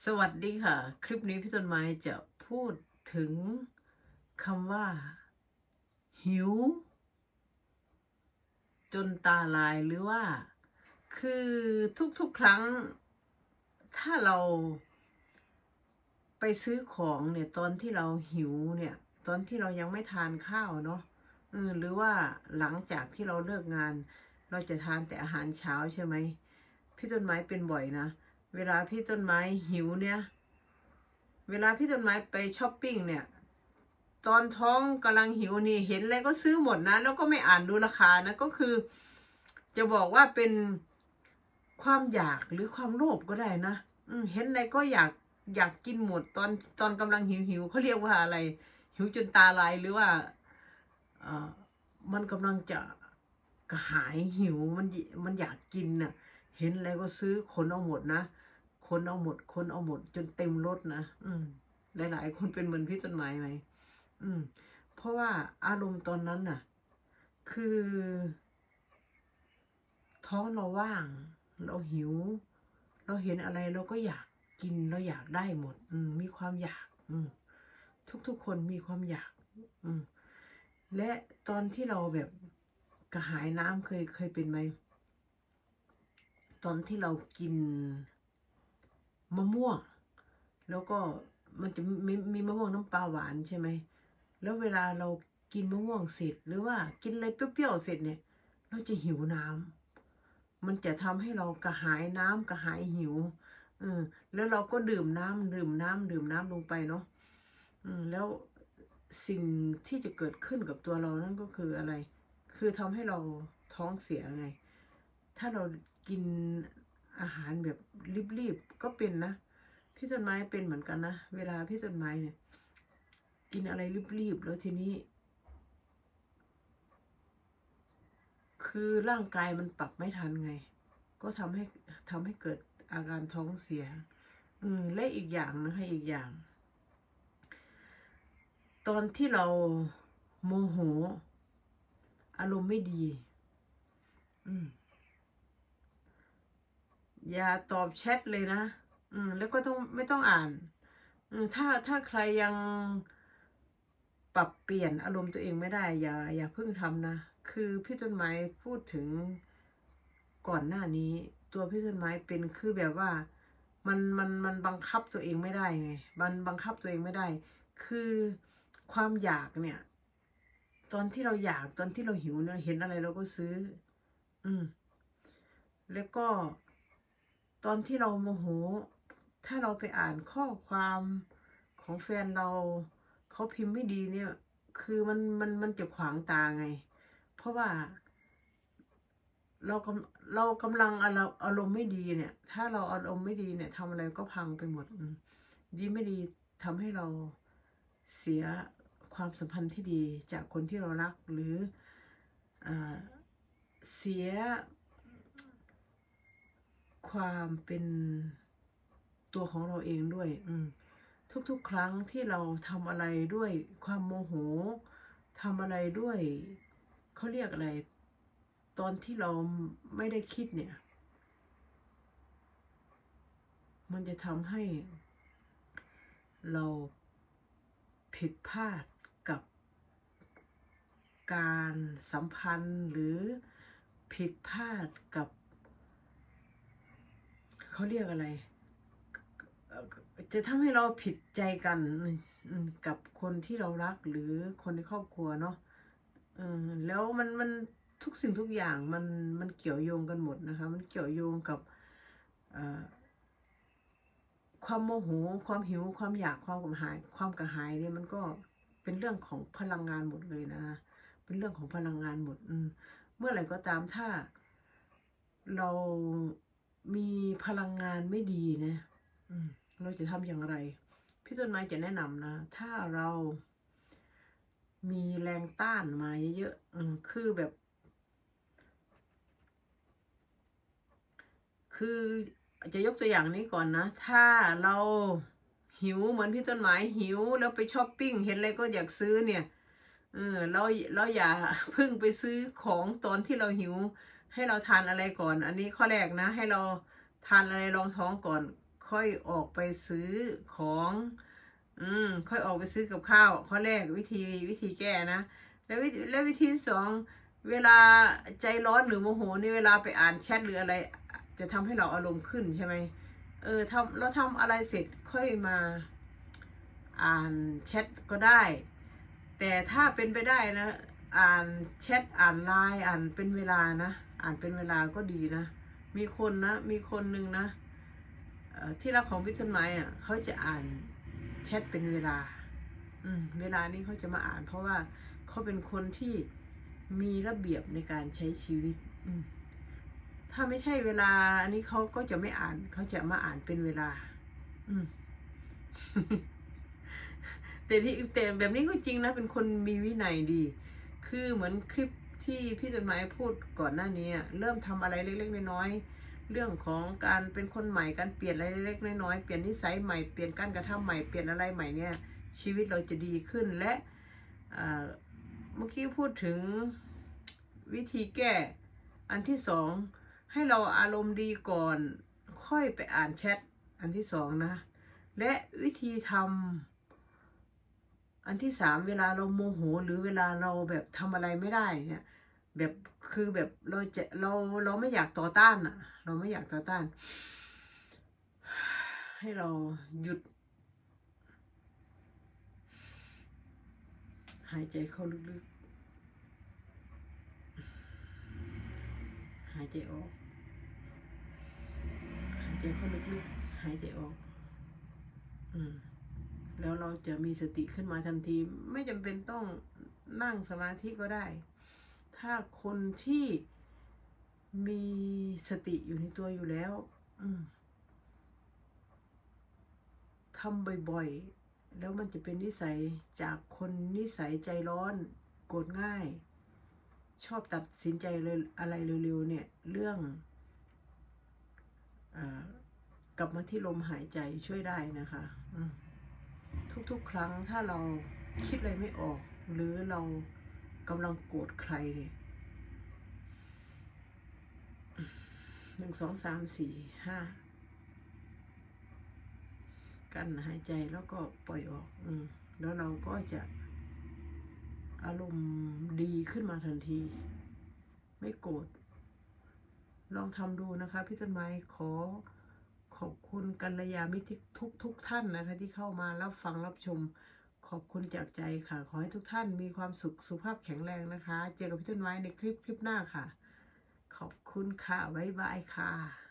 สวัสดีค่ะ คลิปนี้พี่ต้นไม้จะพูดถึงคำว่า หิว จนตาลายหรือว่า คือทุกๆครั้ง ถ้าเราไปซื้อของเนี่ยตอนที่เราหิวเนี่ย ตอนที่เรายังไม่ทานข้าวเนาะหรือว่าหลังจากที่เราเลิกงาน เราจะทานแต่อาหารเช้าใช่ไหมพี่ต้นไม้เป็นบ่อยนะ เวลาพี่ต้นไม้หิวเนี่ย เวลาพี่ต้นไม้ไปช้อปปิ้งเนี่ย ตอนท้องกำลังหิวนี่เห็นอะไรก็ซื้อหมดนะ แล้วก็ไม่อ่านดูราคานะก็คือ จะบอกว่าเป็นความอยากหรือความโลภก็ได้นะอืเห็นอะไรก็อยากอยากกินหมดตอนตอนกำลังหิวหิวเขาเรียกว่าอะไร หิวจนตาลายหรือว่าเออมันกำลังจะกระหายหิวมันมันอยากกินน่ะ เห็นอะไรก็ซื้อคนเอาหมดนะ คนเอาหมด คนเอาหมด จนเต็มรถนะอืม หลาย ๆ คนเป็นเหมือนพี่ต้นไม้ไหมอืม เพราะว่าอารมณ์ตอนนั้นน่ะ คือ ท้องเราว่าง เราหิว เราเห็นอะไรเราก็อยากกินเราอยากได้หมด อืม มีความอยาก อืม ทุกๆคนมีความอยาก อืม และตอนที่เราแบบกระหายน้ำเคยเคยเป็นไหมตอนที่เรากิน มะม่วง แล้วก็มันจะมีมีมะม่วงน้ำปลาหวานใช่ไหม แล้วเวลาเรากินมะม่วงเสร็จหรือว่ากินอะไรเปรี้ยวๆเสร็จเนี่ย เราจะหิวน้ำมันจะทำให้เรากระหายน้ำกระหายหิวเออแล้วเราก็ดื่มน้ำดื่มน้ำดื่มน้ำลงไปเนาะอืมแล้วสิ่งที่จะเกิดขึ้นกับตัวเรานั่นก็คืออะไร คือทำให้เราท้องเสียไง ถ้าเรากิน อาหารแบบรีบๆก็เป็นนะพี่ต้นไม้เป็นเหมือนกันนะเวลาพี่ต้นไม้เนี่ย กินอะไรรีบๆแล้วทีนี้ คือร่างกายมันปรับไม่ทันไง ก็ทำให้ทำให้เกิดอาการท้องเสีย อืมและอีกอย่างนะคะอีกอย่าง ตอนที่เราโมโห อารมณ์ไม่ดี อืม อย่าตอบแชทเลยนะ อืม แล้วก็ต้องไม่ต้องอ่าน อืม ถ้าถ้าใครยังปรับเปลี่ยนอารมณ์ตัวเองไม่ได้ อย่า อย่าเพิ่งทำนะ คือพี่ต้นไม้พูดถึงก่อนหน้านี้ ตัวพี่ต้นไม้เป็นคือแบบว่า มันมันมันบังคับตัวเองไม่ได้ไงมันบังคับตัวเองไม่ได้ คือความอยากเนี่ย ตอนที่เราอยากตอนที่เราหิวเนี่ยเห็นอะไรเราก็ซื้อ อืม แล้วก็ ตอนที่เราโมโห ถ้าเราไปอ่านข้อความของแฟนเรา เขาพิมพ์ไม่ดีเนี่ย คือมันมันมันจะขวางตาไง เพราะว่า เรากำเรากำลังอารมณ์ไม่ดีเนี่ย ถ้าเราอารมณ์ไม่ดีเนี่ยทำอะไรก็พังไปหมด ดีไม่ดีทำให้เราเสียความสัมพันธ์ที่ดีจากคนที่เรารักหรืออเสีย ความเป็นตัวของเราเองด้วย อืมทุกๆ ครั้งที่เราทำอะไรด้วยความโมโหทำอะไรด้วยเขาเรียกอะไร ตอนที่เราไม่ได้คิดเนี่ย มันจะทำให้ เราผิดพลาดกับการสัมพันธ์หรือผิดพลาดกับ เขาเรียกอะไร จะทำให้เราผิดใจกันกับคนที่เรารักหรือคนในครอบครัวเนาะเออแล้วมันมันทุกสิ่งทุกอย่างมันมันเกี่ยวโยงกันหมดนะคะ มันเกี่ยวโยงกับความโมโหความหิวความอยากความกระหาย ความกระหายเนี่ยมันก็เป็นเรื่องของพลังงานหมดเลยนะเป็นเรื่องของพลังงานหมดอมเมื่อไหร่ก็ตามถ้าเรา มีพลังงานไม่ดีนะอืมเราจะทำอย่างไร พี่ต้นไม้จะแนะนำนะ ถ้าเรามีแรงต้านมาเยอะๆอืมคือแบบ คือจะยกตัวอย่างนี้ก่อนนะ ถ้าเราหิวเหมือนพี่ต้นไม้หิวแล้วไปช้อปปิ้งเห็นอะไรก็อยากซื้อเนี่ย เออเราเราอย่าเพิ่งไปซื้อของตอนที่เราหิว ให้เราทานอะไรก่อน อันนี้ข้อแรกนะ ให้เราทานอะไรรองท้องก่อน ค่อยออกไปซื้อของ อืม ค่อยออกไปซื้อกับข้าว ข้อแรกวิธีวิธีแก้นะ แล้ววิธีแล้ววิธีที่สองเวลาใจร้อนหรือโมโหนี่เวลาไปอ่านแชทหรืออะไร จะทำให้เราอารมณ์ขึ้นใช่ไหมเออทำเราทำอะไรเสร็จค่อยมาอ่านแชทก็ได้ แต่ถ้าเป็นไปได้นะ อ่านแชทอ่านไลน์อ่านเป็นเวลานะ อ่านเป็นเวลาก็ดีนะ มีคนนะ มีคนหนึ่งนะที่รักของพิทนไม้อะเขาจะอ่านแชทเป็นเวลา อืม เวลานี้เขาจะมาอ่าน เพราะว่าเขาเป็นคนที่มีระเบียบในการใช้ชีวิต อืมถ้าไม่ใช่เวลา อันนี้เขาก็จะไม่อ่าน เขาจะมาอ่านเป็นเวลา อืมแต่ที่แต่แบบนี้ก็จริงนะ เป็นคนมีวินัยดี คือเหมือนคลิป ที่พี่จดหมายพูดก่อนหน้านี้เริ่มทำอะไรเล็กๆน้อยๆเรื่องของการเป็นคนใหม่การเปลี่ยนอะไรเล็กๆน้อยๆเปลี่ยนนิสัยใหม่เปลี่ยนการกระทำใหม่เปลี่ยนอะไรใหม่เนี่ยชีวิตเราจะดีขึ้นและเมื่อกี้พูดถึงวิธีแก้ อันที่สองให้เราอารมณ์ดีก่อนค่อยไปอ่านแชทอันที่สองนะ และวิธีทำ อันที่สามเวลาเราโมโหหรือเวลาเราแบบทำอะไรไม่ได้เนี่ยแบบคือแบบเราจะเราเราไม่อยากต่อต้านอะเราไม่อยากต่อต้าน ให้เราหยุด หายใจเข้าลึกๆ หายใจออก หายใจเข้าลึกๆ หายใจออก อืม แล้วเราจะมีสติขึ้นมาทันที ไม่จำเป็นต้องนั่งสมาธิก็ได้ ถ้าคนที่มีสติอยู่ในตัวอยู่แล้วอืมทำบ่อยๆ แล้วมันจะเป็นนิสัยจากคนนิสัยใจร้อนโกรธง่าย ชอบตัดสินใจเลยอะไรเร็วๆเนี่ย เรื่องอกลับมาที่ลมหายใจช่วยได้นะคะ อืม ทุกๆ ครั้งถ้าเราคิดอะไรไม่ออก หรือเรากำลังโกรธใครเนี่ยหนึ่งสองสามสี่ห้ากั้นหายใจแล้วก็ปล่อยออก อืมแล้วเราก็จะอารมณ์ดีขึ้นมาทันที ไม่โกรธลองทำดูนะคะพี่ต้นไม้ขอ กัลยามิตรทุกทุกท่านนะคะที่เข้ามารับฟังรับชมขอบคุณจากใจค่ะ ขอให้ทุกท่านมีความสุขสุขภาพแข็งแรงนะคะ เจอกับพี่ต้นไม้ในคลิปคลิปหน้าค่ะ ขอบคุณค่ะ บ๊ายบายค่ะ